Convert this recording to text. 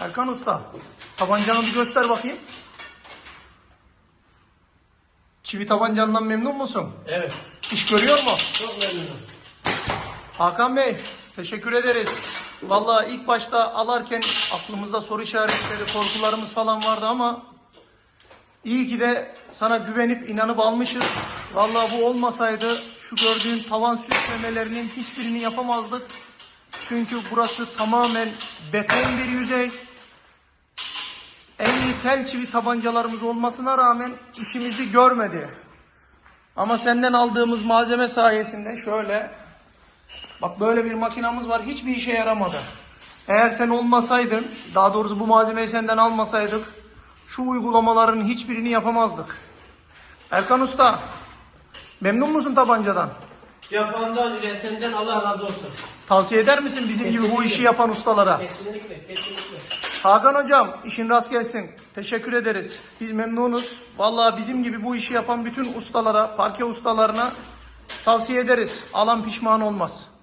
Erkan Usta, tabancanı bir göster bakayım. Çivi tabancandan memnun musun? Evet. İş görüyor mu? Çok memnunum. Hakan Bey, teşekkür ederiz. Vallahi ilk başta alarken aklımızda soru işaretleri, korkularımız falan vardı ama iyi ki de sana güvenip inanıp almışız. Vallahi bu olmasaydı şu gördüğün tavan süslemelerinin hiçbirini yapamazdık. Çünkü burası tamamen beton bir yüzey. Tel çivi tabancalarımız olmasına rağmen işimizi görmedi. Ama senden aldığımız malzeme sayesinde şöyle Bak böyle bir makinamız var. Hiçbir işe yaramadı. Eğer sen olmasaydın, daha doğrusu bu malzemeyi senden almasaydık, şu uygulamaların hiçbirini yapamazdık. Erkan Usta, memnun musun tabancadan? Yapandan, üretenden Allah razı olsun. Tavsiye eder misin bizim gibi bu işi yapan ustalara? Kesinlikle, kesinlikle. Hakan Hocam, işin rast gelsin. Teşekkür ederiz. Biz memnunuz. Vallahi bizim gibi bu işi yapan bütün ustalara, parke ustalarına tavsiye ederiz. Alan pişman olmaz.